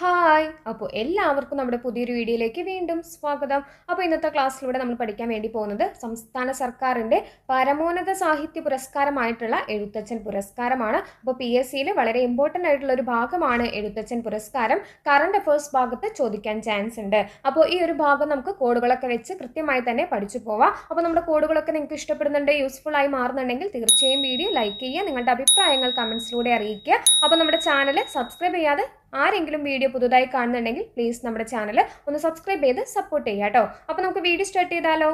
Hi. അപ്പോൾ എല്ലാവർക്കും നമ്മുടെ പുതിയൊരു വീഡിയോയിലേക്ക് വീണ്ടും സ്വാഗതം. അപ്പോൾ ഇന്നത്തെ ക്ലാസ്സിലൂടെ നമ്മൾ പഠിക്കാൻ വേണ്ടി പോകുന്നത് സംസ്ഥാന സർക്കാരിന്റെ പരമോന്നത സാഹിത്യ പുരസ്കാരമായിട്ടുള്ള എഴുത്തച്ഛൻ പുരസ്കാരമാണ്. അപ്പോൾ പി എസ് സിയിൽ വളരെ ഇമ്പോർട്ടന്റ് ആയിട്ടുള്ള ഒരു ഭാഗമാണ് എഴുത്തച്ഛൻ പുരസ്കാരം. കറണ്ട് അഫേഴ്സ് ഭാഗത്ത് ചോദിക്കാൻ ചാൻസ് ഉണ്ട്. അപ്പോൾ ഈ ഒരു ഭാഗം നമുക്ക് കോഡുകളൊക്കെ വെച്ച് കൃത്യമായി തന്നെ പഠിച്ചു പോവാം. അപ്പോൾ നമ്മുടെ കോഡുകളൊക്കെ നിങ്ങൾക്ക് ഇഷ്ടപ്പെടുന്നുണ്ട് യൂസ്ഫുൾ ആയി മാറുന്നുണ്ടെങ്കിൽ തീർച്ചയായും വീഡിയോ ലൈക്ക് ചെയ്യുക നിങ്ങളുടെ അഭിപ്രായങ്ങൾ കമൻസിലൂടെ അറിയിക്കുക. അപ്പോൾ നമ്മുടെ ചാനൽ സബ്സ്ക്രൈബ് ചെയ്യാതെ ആരെങ്കിലും വീഡിയോ പുതുതായി കാണുന്നുണ്ടെങ്കിൽ പ്ലീസ് നമ്മുടെ ചാനൽ ഒന്ന് സബ്സ്ക്രൈബ് ചെയ്ത് സപ്പോർട്ട് ചെയ്യാട്ടോ കേട്ടോ. അപ്പോൾ നമുക്ക് വീഡിയോ സ്റ്റാർട്ട് ചെയ്താലോ?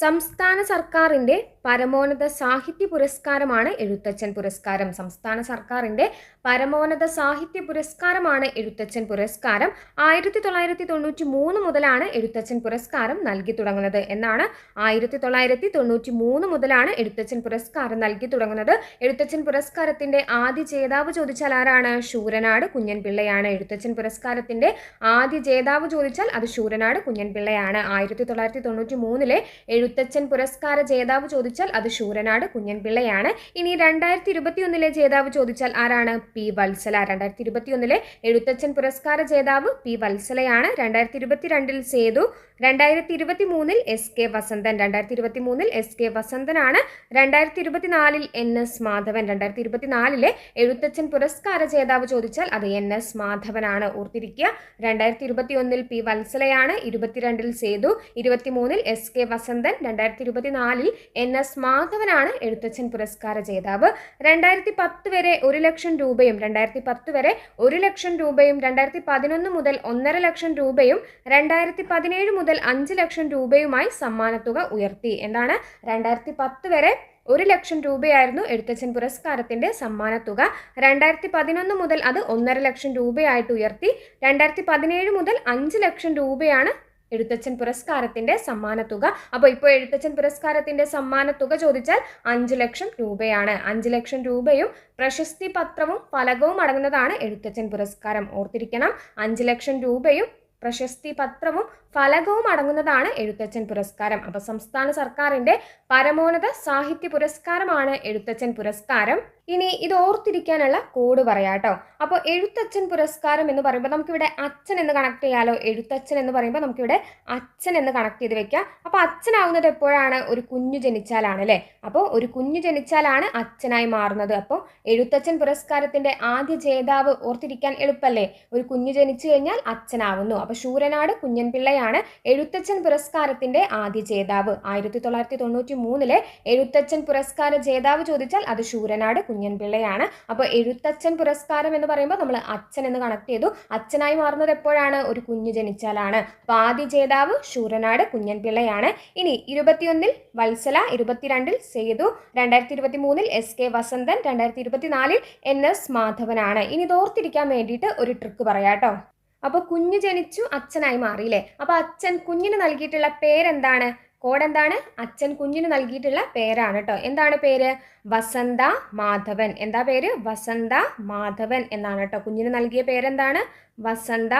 സംസ്ഥാന സർക്കാരിന്റെ പരമോന്നത സാഹിത്യ പുരസ്കാരമാണ് എഴുത്തച്ഛൻ പുരസ്കാരം. സംസ്ഥാന സർക്കാരിന്റെ പരമോന്നത സാഹിത്യ പുരസ്കാരമാണ് എഴുത്തച്ഛൻ പുരസ്കാരം. ആയിരത്തി തൊള്ളായിരത്തി തൊണ്ണൂറ്റി മൂന്ന് മുതലാണ് എഴുത്തച്ഛൻ പുരസ്കാരം നൽകി തുടങ്ങുന്നത്. എന്നാണ് ആയിരത്തി തൊള്ളായിരത്തി തൊണ്ണൂറ്റി മൂന്ന് മുതലാണ് എഴുത്തച്ഛൻ പുരസ്കാരം നൽകി തുടങ്ങുന്നത്. എഴുത്തച്ഛൻ പുരസ്കാരത്തിന്റെ ആദ്യ ജേതാവ് ചോദിച്ചാൽ ആരാണ്? ശൂരനാട് കുഞ്ഞൻപിള്ളയാണ്. എഴുത്തച്ഛൻ പുരസ്കാരത്തിന്റെ ആദ്യ ജേതാവ് ചോദിച്ചാൽ അത് ശൂരനാട് കുഞ്ഞൻപിള്ളയാണ്. ആയിരത്തി തൊള്ളായിരത്തി തൊണ്ണൂറ്റി മൂന്നിലെ എഴുത്തച്ഛൻ പുരസ്കാര ജേതാവ് ചോദിച്ചാൽ അത് ശൂരനാട് കുഞ്ഞൻപിള്ളയാണ് ഇനി രണ്ടായിരത്തി ഇരുപത്തിയൊന്നിലെ ജേതാവ് ചോദിച്ചാൽ ആരാണ്? പി വത്സല. രണ്ടായിരത്തി ഇരുപത്തിയൊന്നിലെ എഴുത്തച്ഛൻ പുരസ്കാര ജേതാവ് പി വത്സലയാണ്. രണ്ടായിരത്തി ഇരുപത്തിരണ്ടിൽ സേതു. രണ്ടായിരത്തി ഇരുപത്തി മൂന്നിൽ എസ് കെ വസന്തൻ. രണ്ടായിരത്തി ഇരുപത്തി മൂന്നിൽ എസ് കെ വസന്തനാണ്. രണ്ടായിരത്തി ഇരുപത്തിനാലിൽ എൻ എസ് മാധവൻ. രണ്ടായിരത്തി ഇരുപത്തിനാലിലെ എഴുത്തച്ഛൻ പുരസ്കാര ജേതാവ് ചോദിച്ചാൽ അത് എൻ എസ് മാധവനാണ്. ഓർത്തിരിക്കുക. രണ്ടായിരത്തി ഇരുപത്തി ഒന്നിൽ പി വത്സലയാണ്. ഇരുപത്തിരണ്ടിൽ സേതു. ഇരുപത്തിമൂന്നിൽ എസ് കെ വസന്തൻ. രണ്ടായിരത്തി ഇരുപത്തിനാലിൽ എൻ എസ് മാധവനാണ് എഴുത്തച്ഛൻ പുരസ്കാര ജേതാവ്. രണ്ടായിരത്തി പത്ത് വരെ ഒരു ലക്ഷം രൂപയും രണ്ടായിരത്തി പത്ത് വരെ ഒരു ലക്ഷം രൂപയും രണ്ടായിരത്തി പതിനൊന്ന് മുതൽ ഒന്നര ലക്ഷം രൂപയും രണ്ടായിരത്തി പതിനേഴ് മുതൽ അഞ്ച് ലക്ഷം രൂപയുമായി സമ്മാനത്തുക ഉയർത്തി. എന്താണ്? രണ്ടായിരത്തി പത്ത് വരെ ഒരു ലക്ഷം രൂപയായിരുന്നു എഴുത്തച്ഛൻ പുരസ്കാരത്തിന്റെ സമ്മാനത്തുക. രണ്ടായിരത്തി പതിനൊന്ന് മുതൽ അത് ഒന്നര ലക്ഷം രൂപയായിട്ട് ഉയർത്തി. രണ്ടായിരത്തി പതിനേഴ് മുതൽ അഞ്ച് ലക്ഷം രൂപയാണ് എഴുത്തച്ഛൻ പുരസ്കാരത്തിന്റെ സമ്മാന തുക അപ്പോൾ ഇപ്പോൾ എഴുത്തച്ഛൻ പുരസ്കാരത്തിന്റെ സമ്മാന തുക ചോദിച്ചാൽ അഞ്ച് ലക്ഷം രൂപയാണ്. അഞ്ച് ലക്ഷം രൂപയും പ്രശസ്തി പത്രവും ഫലകവും അടങ്ങുന്നതാണ് എഴുത്തച്ഛൻ പുരസ്കാരം. ഓർത്തിരിക്കണം അഞ്ച് ലക്ഷം രൂപയും പ്രശസ്തി പത്രവും ഫലകവും അടങ്ങുന്നതാണ് എഴുത്തച്ഛൻ പുരസ്കാരം. അപ്പോൾ സംസ്ഥാന സർക്കാരിന്റെ പരമോന്നത സാഹിത്യ പുരസ്കാരമാണ് എഴുത്തച്ഛൻ പുരസ്കാരം. ഇനി ഇത് ഓർത്തിരിക്കാനുള്ള കോഡ് പറയാട്ടോ അപ്പോൾ എഴുത്തച്ഛൻ പുരസ്കാരം എന്ന് പറയുമ്പോൾ നമുക്കിവിടെ അച്ഛൻ എന്ന് കണക്ട് ചെയ്യാലോ? എഴുത്തച്ഛൻ എന്ന് പറയുമ്പോൾ നമുക്കിവിടെ അച്ഛൻ എന്ന് കണക്ട് ചെയ്ത് വെക്കാം. അപ്പോൾ അച്ഛനാവുന്നത് എപ്പോഴാണ്? ഒരു കുഞ്ഞു ജനിച്ചാലാണ് അല്ലേ? അപ്പോൾ ഒരു കുഞ്ഞു ജനിച്ചാലാണ് അച്ഛനായി മാറുന്നത്. അപ്പോൾ എഴുത്തച്ഛൻ പുരസ്കാരത്തിന്റെ ആദ്യ ജേതാവ് ഓർത്തിരിക്കാൻ എളുപ്പല്ലേ? ഒരു കുഞ്ഞു ജനിച്ചു കഴിഞ്ഞാൽ അച്ഛനാവുന്നു. അപ്പോൾ ശൂരനാട് കുഞ്ഞൻപിള്ളയാണ് എഴുത്തച്ഛൻ പുരസ്കാരത്തിന്റെ ആദ്യ ജേതാവ്. ആയിരത്തി തൊള്ളായിരത്തി തൊണ്ണൂറ്റി മൂന്നിലെ എഴുത്തച്ഛൻ പുരസ്കാര ജേതാവ് ചോദിച്ചാൽ അത് ശൂരനാട് കുഞ്ഞൻപിള്ളയാണ്. അപ്പോൾ എഴുത്തച്ഛൻ പുരസ്കാരം എന്ന് പറയുമ്പോൾ നമ്മൾ അച്ഛൻ എന്ന് കണക്ട് ചെയ്തു. അച്ഛനായി മാറുന്നത് എപ്പോഴാണ്? ഒരു കുഞ്ഞു ജനിച്ചാലാണ്. അപ്പോൾ ആദ്യ ജേതാവ് ശൂരനാട് കുഞ്ഞൻപിള്ളയാണ്. ഇനി ഇരുപത്തിയൊന്നിൽ വത്സല ഇരുപത്തിരണ്ടിൽ സേതു രണ്ടായിരത്തി ഇരുപത്തി മൂന്നിൽ എസ് കെ വസന്തൻ രണ്ടായിരത്തി ഇരുപത്തിനാലിൽ എൻ എസ് മാധവനാണ്. ഇനി ഇത് ഓർത്തിരിക്കാൻ വേണ്ടിയിട്ട് ഒരു ട്രിക്ക് പറയാട്ടോ. അപ്പോൾ കുഞ്ഞ് ജനിച്ചു അച്ഛനായി മാറിയില്ലേ? അപ്പോൾ അച്ഛൻ കുഞ്ഞിന് നൽകിയിട്ടുള്ള പേരെന്താണ്? കോഡ് എന്താണ് അച്ഛൻ കുഞ്ഞിന് നൽകിയിട്ടുള്ള പേരാണ് കേട്ടോ എന്താണ് പേര്? വസന്ത മാധവൻ. എന്താ പേര്? വസന്ത മാധവൻ എന്നാണ് കേട്ടോ കുഞ്ഞിന് നൽകിയ പേരെന്താണ്? വസന്ത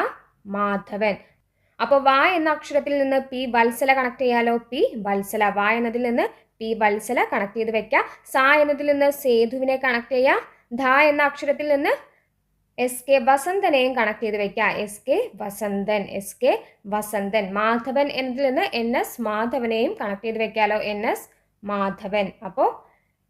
മാധവൻ. അപ്പോൾ വ എന്ന അക്ഷരത്തിൽ നിന്ന് പി വത്സല കണക്ട് ചെയ്യാലോ? പി വത്സല. വ എന്നതിൽ നിന്ന് പി വത്സല കണക്ട് ചെയ്ത് വെക്കാം. സ എന്നതിൽ നിന്ന് സേതുവിനെ കണക്ട് ചെയ്യുക ധ എന്ന അക്ഷരത്തിൽ നിന്ന് എസ് കെ വസന്തനെയും കണക്ട് ചെയ്ത് വെക്കുക S K Vasanthan S K Vasanthan. Madhavan എന്നതിൽ നിന്ന് എൻ എസ് മാധവനെയും കണക്ട് ചെയ്ത് വെക്കാലോ എൻ എസ് മാധവൻ. അപ്പോൾ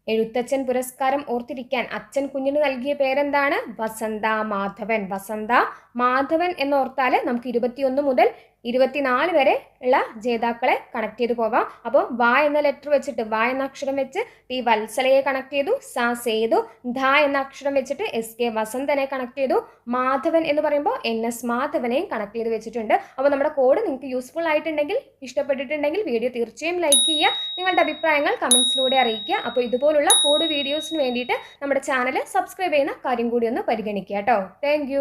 എഴുത്തച്ഛൻ പുരസ്കാരം ഓർത്തിരിക്കാൻ അച്ഛൻ കുഞ്ഞിന് നൽകിയ പേരെന്താണ്? വസന്ത മാധവൻ. വസന്ത മാധവൻ എന്നോർത്താൽ നമുക്ക് ഇരുപത്തിയൊന്ന് മുതൽ ഇരുപത്തിനാല് വരെ ഉള്ള ജേതാക്കളെ കണക്ട് ചെയ്തു പോവാം അപ്പോൾ വ എന്ന ലെറ്റർ വെച്ചിട്ട് വ എന്ന അക്ഷരം വെച്ച് പി വത്സലയെ കണക്ട് ചെയ്തു സ സേതു ധ എന്ന അക്ഷരം വെച്ചിട്ട് എസ് കെ വസന്തനെ കണക്ട് ചെയ്തു മാധവൻ എന്ന് പറയുമ്പോൾ എൻ എസ് മാധവനെയും കണക്ട് ചെയ്ത് വെച്ചിട്ടുണ്ട്. അപ്പോൾ നമ്മുടെ കോഡ് നിങ്ങൾക്ക് യൂസ്ഫുൾ ആയിട്ടുണ്ടെങ്കിൽ ഇഷ്ടപ്പെട്ടിട്ടുണ്ടെങ്കിൽ വീഡിയോ തീർച്ചയായും ലൈക്ക് ചെയ്യുക. നിങ്ങളുടെ അഭിപ്രായങ്ങൾ കമൻസിലൂടെ അറിയിക്കുക. അപ്പോൾ ഇതുപോലുള്ള കോഡ് വീഡിയോസിന് വേണ്ടിയിട്ട് നമ്മുടെ ചാനൽ സബ്സ്ക്രൈബ് ചെയ്യുന്ന കാര്യം കൂടി ഒന്ന് പരിഗണിക്കുക കേട്ടോ. താങ്ക്